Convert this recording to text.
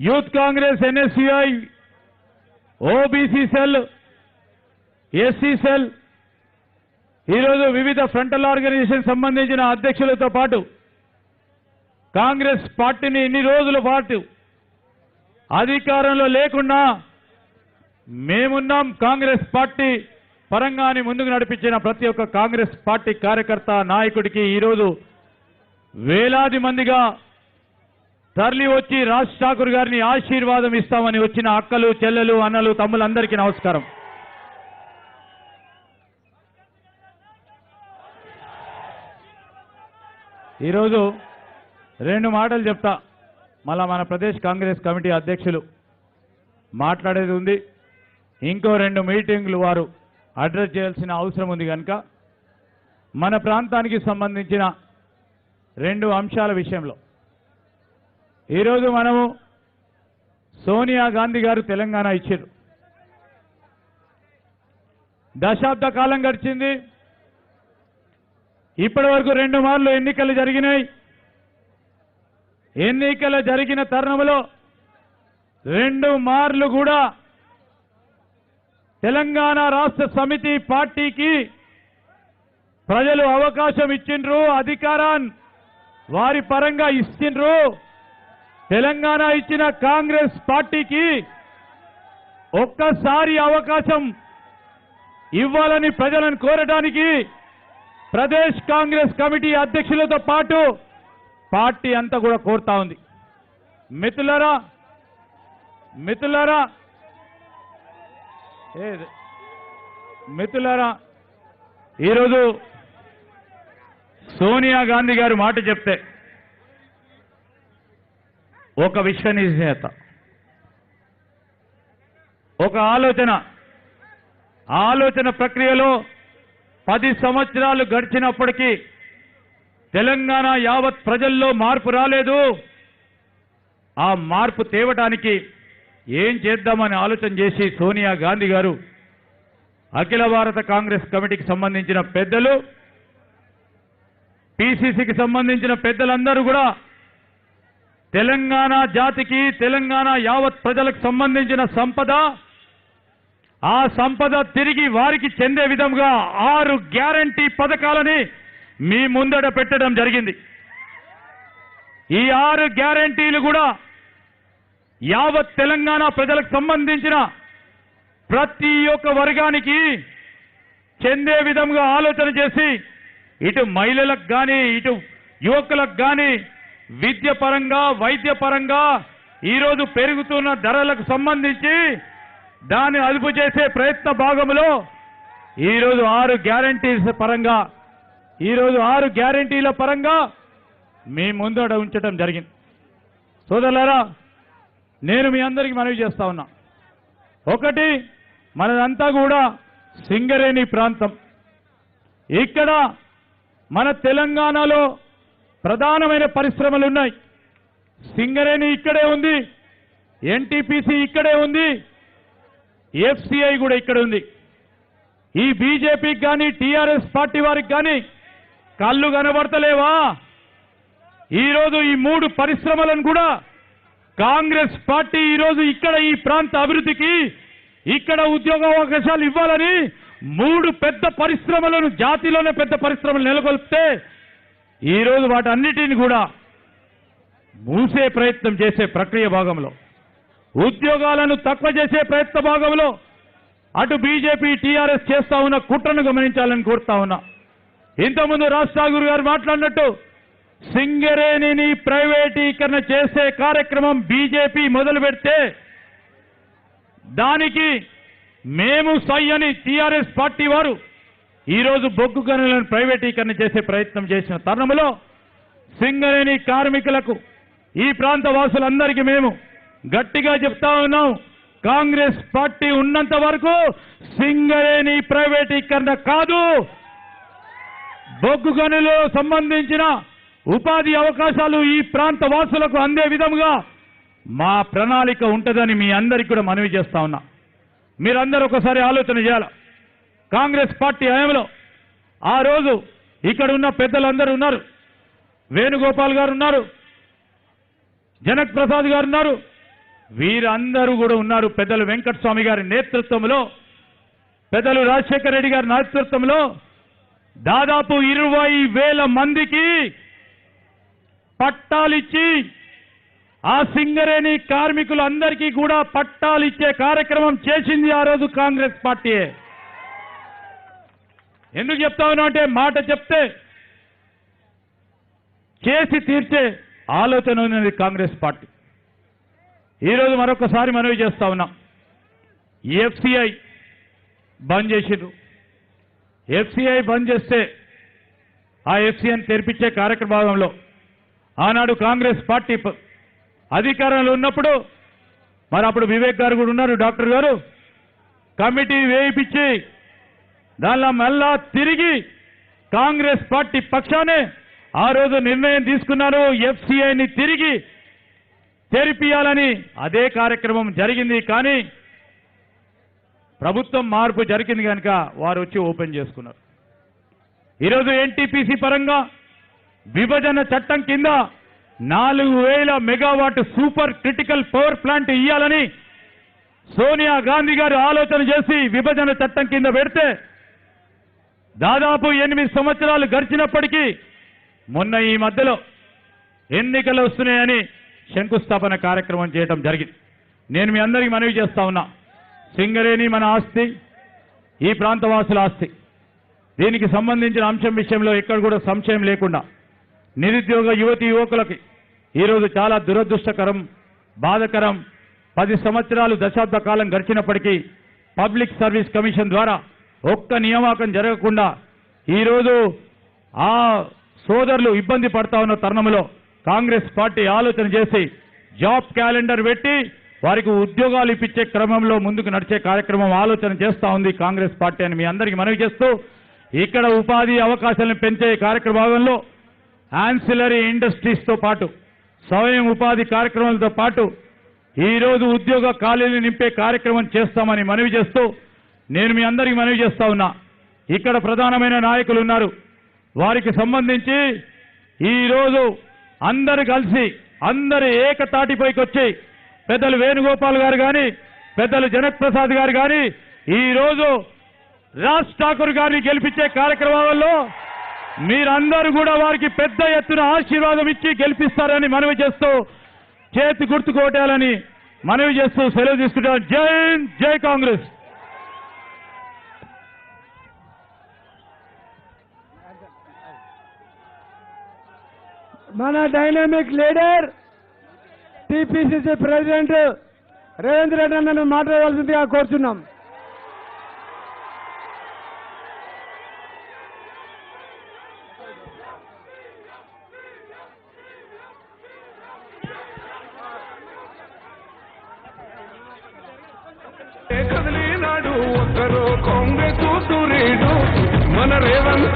Youth Congress NSUI OBC cell SC cell ఈరోజు వివిధ frontal organisation సంబంధించిన అధ్యక్షులతో పాటు కాంగ్రెస్ పార్టీని ఇన్ని రోజుల పాటు అధికారంలో లేకుండా మేమున్నాం కాంగ్రెస్ పార్టీ పరంగాని ముందుకు నడిపించిన ప్రతి ఒక్క కాంగ్రెస్ పార్టీ కార్యకర్త నాయకుడికి ఈరోజు వేలాది మందిగా తరలి వచ్చి రాజ్ ఠాకూర్ గారిని ఆశీర్వాదం ఇస్తామని వచ్చిన అక్కలు చెల్లెలు అన్నలు తమ్ములందరికీ నమస్కారం. ఈరోజు రెండు మాటలు చెప్తా. మళ్ళా మన ప్రదేశ్ కాంగ్రెస్ కమిటీ అధ్యక్షులు మాట్లాడేది ఉంది. ఇంకో రెండు మీటింగ్లు వారు అడ్రస్ చేయాల్సిన అవసరం ఉంది కనుక మన ప్రాంతానికి సంబంధించిన రెండు అంశాల విషయంలో. ఈరోజు మనము సోనియా గాంధీ గారు తెలంగాణ ఇచ్చారు. దశాబ్ద కాలం గడిచింది. ఇప్పటి వరకు రెండు మార్లు ఎన్నికలు జరిగినాయి. ఎన్నికలు జరిగిన తరుణంలో రెండు మార్లు కూడా తెలంగాణ రాష్ట్ర సమితి పార్టీకి ప్రజలు అవకాశం ఇచ్చిండ్రు అధికారాన్ని వారి పరంగా ఇచ్చిండ్రు. తెలంగాణ ఇచ్చిన కాంగ్రెస్ పార్టీకి ఒక్కసారి అవకాశం ఇవ్వాలని ప్రజలను కోరడానికి ప్రదేశ్ కాంగ్రెస్ కమిటీ అధ్యక్షులతో పాటు పార్టీ అంతా కూడా కోరుతా ఉంది. మిత్రులరా మిత్రులరా మిత్రులరా ఈరోజు సోనియా గాంధీ గారు మాట చెప్తే ఒక విశ్వనీయత ఒక ఆలోచన. ఆలోచన ప్రక్రియలో పది సంవత్సరాలు గడిచినప్పటికీ తెలంగాణ యావత్ ప్రజల్లో మార్పు రాలేదు. ఆ మార్పు తేవటానికి ఏం చేద్దామని ఆలోచన చేసి సోనియా గాంధీ గారు అఖిల భారత కాంగ్రెస్ కమిటీకి సంబంధించిన పెద్దలు పిసిసికి సంబంధించిన పెద్దలందరూ కూడా తెలంగాణ జాతికి తెలంగాణ యావత్ ప్రజలకు సంబంధించిన సంపద ఆ సంపద తిరిగి వారికి చెందే విధంగా ఆరు గ్యారంటీ పథకాలని మీ ముందడ పెట్టడం జరిగింది. ఈ ఆరు గ్యారంటీలు కూడా యావత్ తెలంగాణ ప్రజలకు సంబంధించిన ప్రతి ఒక్క వర్గానికి చెందే విధంగా ఆలోచన చేసి ఇటు మహిళలకు కానీ ఇటు యువకులకు కానీ విద్య పరంగా వైద్య పరంగా ఈరోజు పెరుగుతున్న ధరలకు సంబంధించి దాన్ని అదుపు చేసే ప్రయత్న భాగంలో ఈరోజు ఆరు గ్యారంటీస్ పరంగా ఈరోజు ఆరు గ్యారంటీల పరంగా మీ ముందట ఉంచడం జరిగింది. సోదరులారా నేను మీ అందరికీ మనవి చేస్తా ఉన్నా. ఒకటి మనదంతా కూడా సింగరేణి ప్రాంతం. ఇక్కడ మన తెలంగాణలో ప్రధానమైన పరిశ్రమలు ఉన్నాయి సింగరేణి ఇక్కడే ఉంది. ఎన్టీపీసీ ఇక్కడే ఉంది. ఎఫ్సిఐ కూడా ఇక్కడ ఉంది. ఈ బీజేపీకి కానీ టీఆర్ఎస్ పార్టీ వారికి కానీ కళ్ళు కనబడతలేవా? ఈరోజు ఈ మూడు పరిశ్రమలను కూడా కాంగ్రెస్ పార్టీ ఈరోజు ఇక్కడ ఈ ప్రాంత అభివృద్ధికి ఇక్కడ ఉద్యోగ అవకాశాలు ఇవ్వాలని మూడు పెద్ద పరిశ్రమలను జాతిలోనే పెద్ద పరిశ్రమలు నెలకొల్పితే ఈరోజు వాటన్నిటిని కూడా మూసే ప్రయత్నం చేసే ప్రక్రియ భాగంలో ఉద్యోగాలను తక్కువ చేసే ప్రయత్న భాగంలో అటు బీజేపీ టీఆర్ఎస్ చేస్తా ఉన్న కుట్రను గమనించాలని కోరుతా ఉన్నా. ఇంతకుముందు రాజ్ ఠాగూర్ గారు మాట్లాడినట్టు సింగరేణిని ప్రైవేటీకరణ చేసే కార్యక్రమం బీజేపీ మొదలు పెడితే దానికి మేము సై అని టీఆర్ఎస్ పార్టీ వారు ఈరోజు బొగ్గు గనులను ప్రైవేటీకరణ చేసే ప్రయత్నం చేసిన తరుణంలో సింగరేణి కార్మికులకు ఈ ప్రాంత వాసులందరికీ మేము గట్టిగా చెప్తా ఉన్నాం. కాంగ్రెస్ పార్టీ ఉన్నంత వరకు సింగరేణి ప్రైవేటీకరణ కాదు. బొగ్గు గనులు సంబంధించిన ఉపాధి అవకాశాలు ఈ ప్రాంత వాసులకు అందే విధముగా మా ప్రణాళిక ఉంటుందని మీ అందరికీ కూడా మనవి చేస్తా ఉన్నా. మీరందరూ ఒకసారి ఆలోచన చేయాలి? కాంగ్రెస్ పార్టీ హయాంలో ఆ రోజు ఇక్కడ ఉన్న పెద్దలందరూ ఉన్నారు. వేణుగోపాల్ గారు ఉన్నారు. జనక్ ప్రసాద్ గారు ఉన్నారు. వీరందరూ కూడా ఉన్నారు. పెద్దలు వెంకటస్వామి గారి నేతృత్వంలో పెద్దలు రాజశేఖర రెడ్డి గారి నేతృత్వంలో దాదాపు ఇరవై వేల మందికి పట్టాలిచ్చి ఆ సింగరేణి కార్మికులందరికీ కూడా పట్టాలిచ్చే కార్యక్రమం చేసింది ఆ రోజు కాంగ్రెస్ పార్టీయే ఎందుకు చెప్తా ఉన్నా అంటే మాట చెప్తే చేసి తీర్చే ఆలోచన ఉన్నది కాంగ్రెస్ పార్టీ. ఈరోజు మరొకసారి మనవి చేస్తా ఉన్నాం. ఎఫ్సిఐ బంద్ చేసిండ్రు. ఎఫ్సిఐ బంద్ చేస్తే ఆ ఎఫ్సిఐని తెరిపించే కార్యక్రమంలో ఆనాడు కాంగ్రెస్ పార్టీ అధికారంలో ఉన్నప్పుడు మరి అప్పుడు వివేక్ గారు కూడా ఉన్నారు డాక్టర్ గారు. కమిటీ వేయిపించి దానిలో మళ్ళా తిరిగి కాంగ్రెస్ పార్టీ పక్షానే ఆ రోజు నిర్ణయం తీసుకున్నారు. ఎఫ్సిఐని తిరిగి తెరిపియాలని అదే కార్యక్రమం జరిగింది. కానీ ప్రభుత్వం మార్పు జరిగింది కనుక వారు వచ్చి ఓపెన్ చేసుకున్నారు. ఈరోజు ఎన్టీపీసీ పరంగా విభజన చట్టం కింద నాలుగు వేల megawatt super critical power plant ఇయ్యాలని సోనియా గాంధీ గారు ఆలోచన చేసి విభజన చట్టం కింద పెడితే దాదాపు ఎనిమిది సంవత్సరాలు గడిచినప్పటికీ మొన్న ఈ మధ్యలో ఎన్నికలు వస్తున్నాయని శంకుస్థాపన కార్యక్రమం చేయడం జరిగింది. నేను మీ అందరికీ మనవి చేస్తా ఉన్నా. సింగరేణి మన ఆస్తి ఈ ప్రాంతవాసుల ఆస్తి. దీనికి సంబంధించిన అంశం విషయంలో ఎక్కడ కూడా సంశయం లేకుండా నిరుద్యోగ యువతి యువకులకి ఈరోజు చాలా దురదృష్టకరం బాధకరం. పది సంవత్సరాలు దశాబ్ద కాలం గడిచినప్పటికీ పబ్లిక్ సర్వీస్ కమిషన్ ద్వారా ఒక్క నియామకం జరగకుండా ఈరోజు ఆ సోదరులు ఇబ్బంది పడతా ఉన్న తరుణంలో కాంగ్రెస్ పార్టీ ఆలోచన చేసి జాబ్ క్యాలెండర్ పెట్టి వారికి ఉద్యోగాలు ఇప్పించే క్రమంలో ముందుకు నడిచే కార్యక్రమం ఆలోచన చేస్తా ఉంది కాంగ్రెస్ పార్టీ అని మీ అందరికీ మనవి చేస్తూ ఇక్కడ ఉపాధి అవకాశాలను పెంచే కార్యక్రమంలో యాన్సిలరీ ఇండస్ట్రీస్తో పాటు స్వయం ఉపాధి కార్యక్రమాలతో పాటు ఈరోజు ఉద్యోగ ఖాళీలు నింపే కార్యక్రమం చేస్తామని మనవి చేస్తూ నేను మీ అందరికీ మనవి చేస్తా ఉన్నా. ఇక్కడ ప్రధానమైన నాయకులు ఉన్నారు. వారికి సంబంధించి ఈరోజు అందరు కలిసి అందరు ఏకతాటిపైకి వచ్చి పెద్దలు వేణుగోపాల్ గారు కానీ పెద్దలు జనక్ప్రసాద్ గారు కానీ ఈరోజు రాజ్ ఠాకూర్ గారిని గెలిపించే కార్యక్రమాలలో మీరందరూ కూడా వారికి పెద్ద ఎత్తున ఆశీర్వాదం ఇచ్చి గెలిపిస్తారని మనవి చేస్తూ చేతి గుర్తు కోటాలని మనవి చేస్తూ సెలవు తీసుకుంటాం జై జై కాంగ్రెస్. మన dynamic leader TPCC president Revanth Reddy అన్నను మాట్లాడవలసిందిగా కోరుతున్నాం కదిలినాడు ఒక్కరు కాంగ్రెస్ సూర్యుడు మన రేవంత్